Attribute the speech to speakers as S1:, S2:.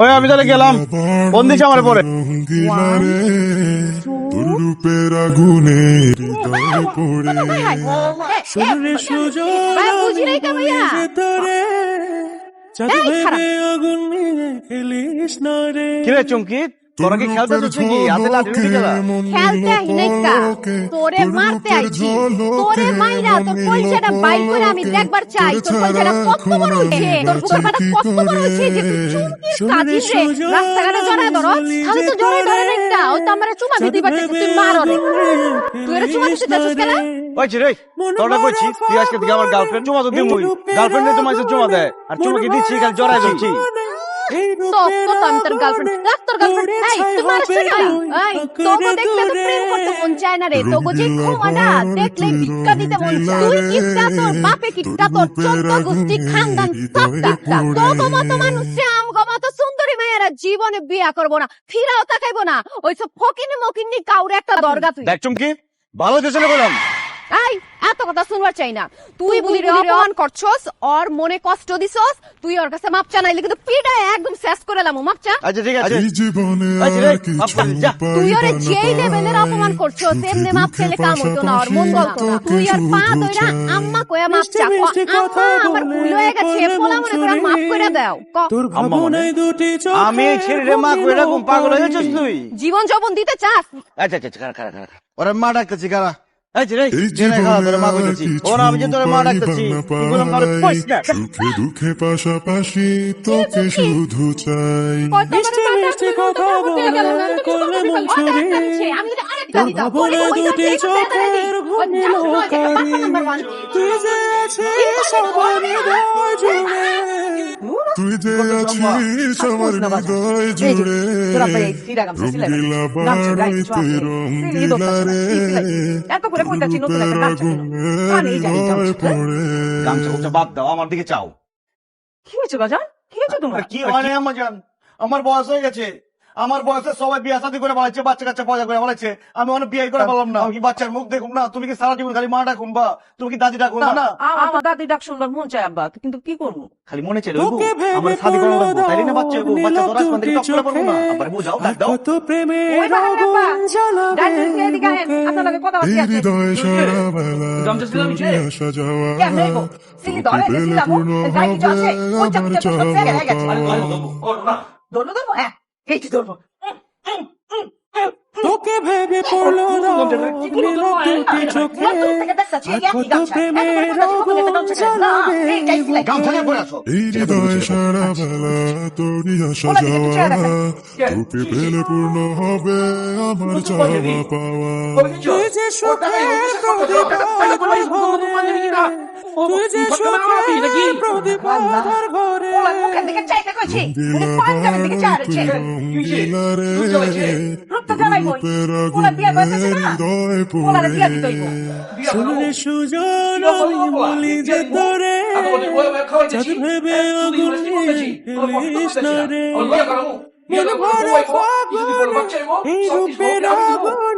S1: ওই আমি তাহলে গেলাম। বন্দি আমার পরে।
S2: রূপের আগুনে হৃদয়ে পড়ে।
S3: চাঁদ ভেবে আগুন নিয়ে খেলিস না রে।
S1: কি চুমকি? তোরা কি খেলতে যাচ্ছিস কি? হাতে লাঠি উঠে গেলা
S4: খেলতে তোরে মারতে আইছি তোরে মাইরা তোর পয়সাটা বাইর করে আমি দেখবার চাই। তোর পয়সাটা কত বড় হইছে তোর পয়সাটা কত বড় হইছে যে তুই চুমকির কাজী রে রাস্তাঘাটে জড়ায় ধরো খালি তো জড়ায় ধরে ও তো আমারে চুমা দিতে পারছিস তুই মারো রে। তুই এর চুমা দিতে যাচ্ছিস কেন?
S1: ওই রে তোরা কইছি তুই আজকে থেকে আমার গার্লফ্রেন্ড চুমা তো দিমুই। গার্লফ্রেন্ডে চুমা দেয়। আর চুমা কি দিচ্ছি? খালি জড়াই দিচ্ছি
S4: আমি তোর গার্লফ্রেন্ড রাখ তোর গার্লফ্রেন্ড এই তুই মারিস না এই তোকে দেখলে তো প্রেম করতে মন চায় না রে তোকে যে ক্ষমাটা দেখলে ভিক্ষা দিতে মন চায় তুই কিটা তোর বাপে কিটা তোর চোদ্দ গোষ্ঠী খানদান সবটা তোকে মতো মানুষে আমগো মতো সুন্দরী মেয়েরা জীবনে বিয়া করব না ফিরাও তাকাইবো না ওইসব ফকিনি মকিনি কাউরে একটা দরগা তুই।
S1: দেখ চুমকি ভালো দেশে বললাম।
S4: এই এত কথা শুনবার চাই না। তুই বুঝি অপমান করছস ওর মনে কষ্ট দিছস তুই ওর কাছে মাপ চা নাইলে কিন্তু পিটায় একদম শেষ করে লামু মাপ চা।
S1: আচ্ছা ঠিক আছে।
S2: এই জীবনে আর
S4: তুই ওরে যেই লেভেলের অপমান করছ তেমনি মাপ চাইলে কাম হইতো না ওর মন বলতো না। তুই আর পা দইরা আম্মা কয়া মাপ চা ক, আম্মা আমার ভুল হয়ে গেছে
S3: বলে
S4: পোলা মনে করে মাফ করে দাও
S3: তোর? ভাবনায় দুটি চোখ
S1: আমি এই ছেড়ে মা কই এরকম পাগল হয়ে গেছিস তুই?
S4: জীবন যৌবন দিতে চাস?
S1: আচ্ছা আচ্ছা খারা খারা খারা ওরা মা ডাকতেছি
S2: আর কারও। সুখে দুঃখে পাশাপাশি তোকে শুধু চাই
S3: মিষ্টি মিষ্টি কথা বলে করলে মন দুটি চোখের ঘুমিল কারি তুই যে আছিস জুড়ে
S2: তুই যে আছিস আমার। হৃদয় জুড়ে। রঙ্গিলা বাড়িতে রঙ্গিলা রে রূপের আগুনে পড়ে।
S1: বাদ দাও আমার দিকে চাও।
S5: কি হয়েছে বাজান? কি হয়েছে তোমার?
S1: কি আমার জান? আমার বয়স হয়ে গেছে। আমার বয়সে সবাই বিয়ে শাদী করে বলাচ্ছে বাচ্চা কাচ্চা পয়দা করে বলাচ্ছে আমি অনেক বিয়ে করে বললাম না। কি বাচ্চার মুখ দেখুন না? তুমি কি সারা জীবন খালি মা ডাকুন বা তুমি কি দাদি ডাকুন না।
S5: আমার দাদি ডাক শুনবার মন চায় আব্বা কিন্তু কি করব?
S1: খালি মনে আমার শাদী করা তাইলে না বাচ্চা হইবো বাচ্চা আসমান থেকে টপ করে না। আবার বুঝাও ডাক দাও।
S3: আগুন। জ্বালাবে
S5: লগে কথা আছে।
S2: হৃদয় সারা বেলা আসা যাওয়া। পূর্ণ? হবে আমার চাওয়া। পাওয়া।
S5: হ্যাঁ। এই যে ধরবো
S3: তোকে ভেবে পড়ল দুটি চোখে কত প্রেমের
S2: হৃদয় সারা বেলা তোরই আসা যাওয়া তোকে পেলে পূর্ণ হবে আমার চাওয়া পাওয়া
S3: তুই যে সুখের প্রদীপ আধার তুই যে সুখের প্রদীপ আধার ঘরে
S5: ওলা মুখের দিকে চাইতে কইছি। উনি পাঞ্জাবের দিকে চায় রয়েছে।
S2: রঙ্গিলা রে
S5: রূপটা জ্বালাই কই?
S2: রূপের
S5: ওলা বিয়ে
S2: আগুনে
S5: করতেছে না?
S2: হৃদয়
S5: ওলারে বিয়ে দিতে
S2: পড়ে
S5: হইবো।
S3: শুনলে সুজন বলি যে তোরে চাঁদ ভেবে আগুন নিয়ে না রে মন ভরে এই রূপের আগুনে